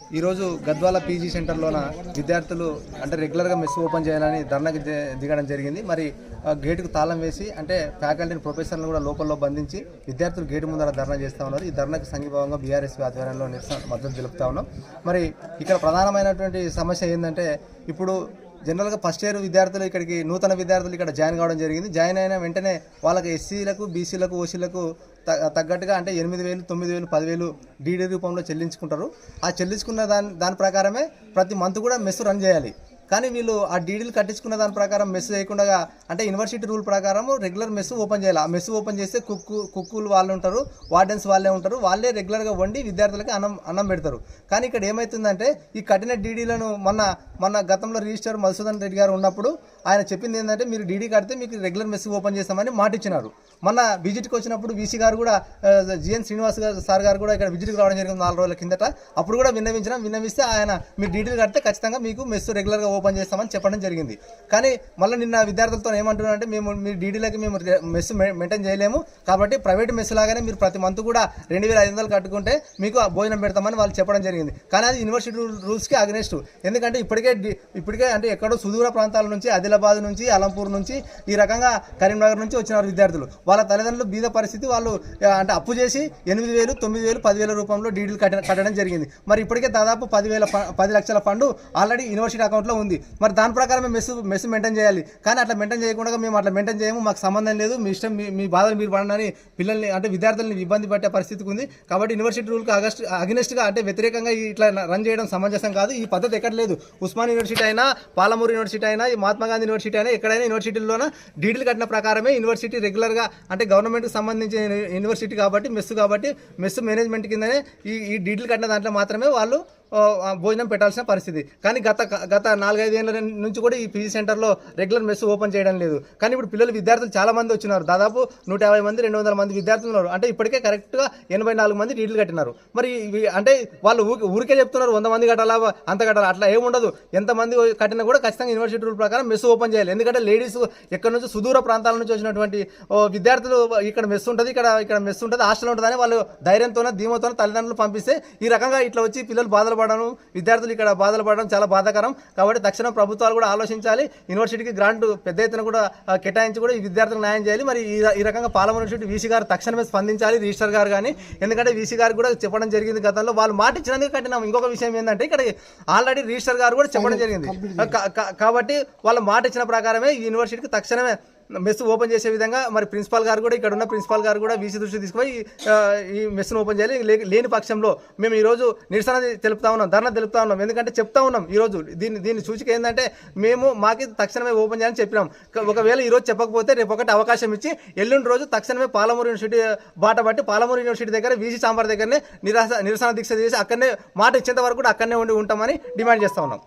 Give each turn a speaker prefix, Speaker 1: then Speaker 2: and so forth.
Speaker 1: ఈరోజు గద్వాల పీజీ సెంటర్లోన విద్యార్థులు అంటే రెగ్యులర్గా మెస్ ఓపెన్ చేయాలని ధర్నాకి దిగడం జరిగింది. మరి ఆ, గేటుకు తాళం వేసి అంటే ఫ్యాకల్టీని ప్రొఫెసర్లను కూడా లోపల్లో బంధించి విద్యార్థులు గేటు ముందర ధర్నా చేస్తూ ఉన్నారు. ఈ ధర్నాకి సంఘీభావంగా బీఆర్ఎస్ ఆధ్వర్యంలో నిరసన మద్దతు తెలుపుతా ఉన్నాం. మరి ఇక్కడ ప్రధానమైనటువంటి సమస్య ఏంటంటే ఇప్పుడు జనరల్గా ఫస్ట్ ఇయర్ విద్యార్థులు ఇక్కడికి నూతన విద్యార్థులు ఇక్కడ జాయిన్ కావడం జరిగింది. జాయిన్ అయిన వెంటనే వాళ్ళకి ఎస్సీలకు బీసీలకు ఓసీలకు తగ్గట్టుగా అంటే ఎనిమిది వేలు తొమ్మిది వేలు పదివేలు డీడీ రూపంలో చెల్లించుకుంటారు. ఆ చెల్లించుకున్న దాని దాని ప్రకారమే ప్రతి మంత్ కూడా మెస్ రన్ చేయాలి. కానీ వీళ్ళు ఆ డీడీలు కట్టించుకున్న దాని ప్రకారం మెస్ చేయకుండా అంటే యూనివర్సిటీ రూల్ ప్రకారం రెగ్యులర్ మెస్ ఓపెన్ చేయాలి. ఆ మెస్ ఓపెన్ చేస్తే కుక్కు కుక్కులు వాళ్ళు ఉంటారు వార్డెన్స్ వాళ్ళే ఉంటారు. వాళ్ళే రెగ్యులర్గా వండి విద్యార్థులకి అన్నం అన్నం పెడతారు. కానీ ఇక్కడ ఏమవుతుందంటే ఈ కఠిన డీడీలను మొన్న మన గతంలో రిజిస్టర్ మధుసూదన్ రెడ్డి గారు ఉన్నప్పుడు ఆయన చెప్పింది ఏంటంటే మీరు డీడీ కడితే మీకు రెగ్యులర్ మెస్ ఓపెన్ చేస్తామని మాట ఇచ్చినారు. మన విజిట్కి వచ్చినప్పుడు వీసీ గారు కూడా జిఎన్ శ్రీనివాస్ గారు సార్ గారు కూడా ఇక్కడ విజిట్కి రావడం జరిగింది నాలుగు రోజుల కిందట. అప్పుడు కూడా విన్నవించినాం. విన్నవిస్తే ఆయన మీరు డీడీలు కడితే ఖచ్చితంగా మీకు మెస్ రెగ్యులర్గా ఓపెన్ చేస్తామని చెప్పడం జరిగింది. కానీ మళ్ళీ నిన్న విద్యార్థులతో ఏమంటున్నారంటే మేము మీ డీడీలకి మేము మెస్ మెయింటైన్ చేయలేము. కాబట్టి ప్రైవేట్ మెస్ లాగానే మీరు ప్రతి మంత్ కూడా రెండు వేల ఐదు వందలు కట్టుకుంటే మీకు ఆ భోజనం పెడతామని వాళ్ళు చెప్పడం జరిగింది. కానీ అది యూనివర్సిటీ రూల్స్కి అగ్నెస్ట్ ఎందుకంటే ఇప్పటికే ఇప్పటికే ఇప్పటికే అంటే ఎక్కడో సుదూర ప్రాంతాల నుంచి ఆదిలాబాద్ నుంచి అలంపూర్ నుంచి ఈ రకంగా కరీంనగర్ నుంచి వచ్చిన విద్యార్థులు. వాళ్ళ తల్లిదండ్రులు బీద పరిస్థితి వాళ్ళు అంటే అప్పు చేసి ఎనిమిది వేలు తొమ్మిది వేలు పదివేల రూపంలో డీడీలు కట్ట కట్టడం జరిగింది. మరి ఇప్పటికే దాదాపు పదివేల పది లక్షల ఫండ్ ఆల్రెడీ యూనివర్సిటీ అకౌంట్లో ఉంది. మరి దాని ప్రకారమే మెస్ మెస్ మెయింటైన్ చేయాలి. కానీ అట్లా మెయింటైన్ చేయకుండా మేము అట్లా మెయింటైన్ చేయము. మాకు సంబంధం లేదు. మీ ఇష్టం మీ మీ బాధలు మీరు పడనని పిల్లల్ని అంటే విద్యార్థుల్ని ఇబ్బంది పెట్టే పరిస్థితికి ఉంది. కాబట్టి యూనివర్సిటీ రూల్కి అగస్ట్ అగ్నెస్ట్గా అంటే వ్యతిరేకంగా ఇట్లా రన్ చేయడం సమంజసం కాదు. ఈ పద్ధతి ఎక్కడ లేదు ఉస్మాన్ యూనివర్సిటీ అయినా పాలమూరు యూనివర్సిటీ అయినా ఈ మహాత్మా గాంధీ యూనివర్సిటీ అయినా ఎక్కడైనా యూనివర్సిటీలోన డీటెయిల్ కట్టిన ప్రకారమే యూనివర్సిటీ రెగ్యులర్గా అంటే గవర్నమెంట్కి సంబంధించిన యూనివర్సిటీ కాబట్టి మెస్ కాబట్టి మెస్ మేనేజ్మెంట్ కిందనే ఈ ఈ డీటెయిల్ కట్టిన దాంట్లో మాత్రమే వాళ్ళు భోజనం పెట్టాల్సిన పరిస్థితి. కానీ గత గత నాలుగైదు ఏళ్ళ నుంచి కూడా ఈ పీజీ సెంటర్లో రెగ్యులర్ మెస్ ఓపెన్ చేయడం లేదు. కానీ ఇప్పుడు పిల్లలు విద్యార్థులు చాలా మంది వచ్చినారు. దాదాపు నూట యాభై మంది రెండు వందల మంది విద్యార్థులు ఉన్నారు. అంటే ఇప్పటికే కరెక్ట్గా ఎనభై నాలుగు మంది డీడీలు కట్టినారు. మరి ఇవి అంటే వాళ్ళు ఊరికే ఊరికే చెప్తున్నారు వంద మంది కట్టాలా అంత కట్టాలా? అట్లా ఏముండదు ఎంతమంది కట్టినా కూడా ఖచ్చితంగా యూనివర్సిటీ రూల్ ప్రకారం మెస్ ఓపెన్ చేయాలి. ఎందుకంటే లేడీస్ ఎక్కడి నుంచి సుదూర ప్రాంతాల నుంచి వచ్చినటువంటి ఓ, విద్యార్థులు ఇక్కడ మెస్ ఉంటుంది ఇక్కడ ఇక్కడ మెస్ ఉంటుంది హాస్టల్ ఉంటుందని వాళ్ళు ధైర్యంతోనే ధీమతోనే తల్లిదండ్రులు పంపిస్తే ఈ రకంగా ఇట్లా వచ్చి పిల్లలు బాధలు పడడం విద్యార్థులు ఇక్కడ బాధలు పడడం చాలా బాధాకరం. కాబట్టి తక్షణం ప్రభుత్వాలు కూడా ఆలోచించాలి. యూనివర్సిటీకి గ్రాంట్ పెద్ద ఎత్తున కూడా కేటాయించి కూడా ఈ విద్యార్థులకు న్యాయం చేయాలి. మరి ఈ రకంగా పాలమూరు యూనివర్సిటీ వీసీ గారు తక్షణమే స్పందించాలి రిజిస్టర్ గారు కానీ. ఎందుకంటే వీసీ గారు కూడా చెప్పడం జరిగింది గతంలో. వాళ్ళు మాట ఇచ్చినందుకు కట్టినాం. ఇంకొక విషయం ఏంటంటే ఇక్కడ ఆల్రెడీ రిజిస్టర్ గారు కూడా చెప్పడం జరిగింది. కాబట్టి వాళ్ళ మాట ఇచ్చిన ప్రకారమే ఈ యూనివర్సిటీకి తక్షణమే మెస్ ఓపెన్ చేసే విధంగా మరి ప్రిన్సిపాల్ గారు కూడా ఇక్కడ ఉన్న ప్రిన్సిపాల్ గారు కూడా వీసీ దృష్టి తీసుకుపోయి ఈ మెస్ను ఓపెన్ చేయాలి. లే- లేని పక్షంలో మేము ఈరోజు నిరసన తెలుపుతా ఉన్నాం ధర్నా తెలుపుతా ఉన్నాం. ఎందుకంటే చెప్తా ఉన్నాం ఈరోజు దీన్ని దీని సూచిక ఏంటంటే మేము మాకి తక్షణమే ఓపెన్ చేయాలని చెప్పినాం. ఒకవేళ ఈరోజు చెప్పకపోతే రేపు ఒకటి అవకాశం ఇచ్చి ఎల్లుండి రోజు తక్షణమే పాలమూరు యూనివర్సిటీ బాట పట్టి పాలమూరు యూనివర్సిటీ దగ్గర వీసీ సాంబార్ దగ్గరనే నిరాశ నిరసన దీక్ష చేసి అక్కడనే మాట ఇచ్చేంత వరకు కూడా అక్కడనే ఉండి ఉంటామని డిమాండ్ చేస్తా ఉన్నాం.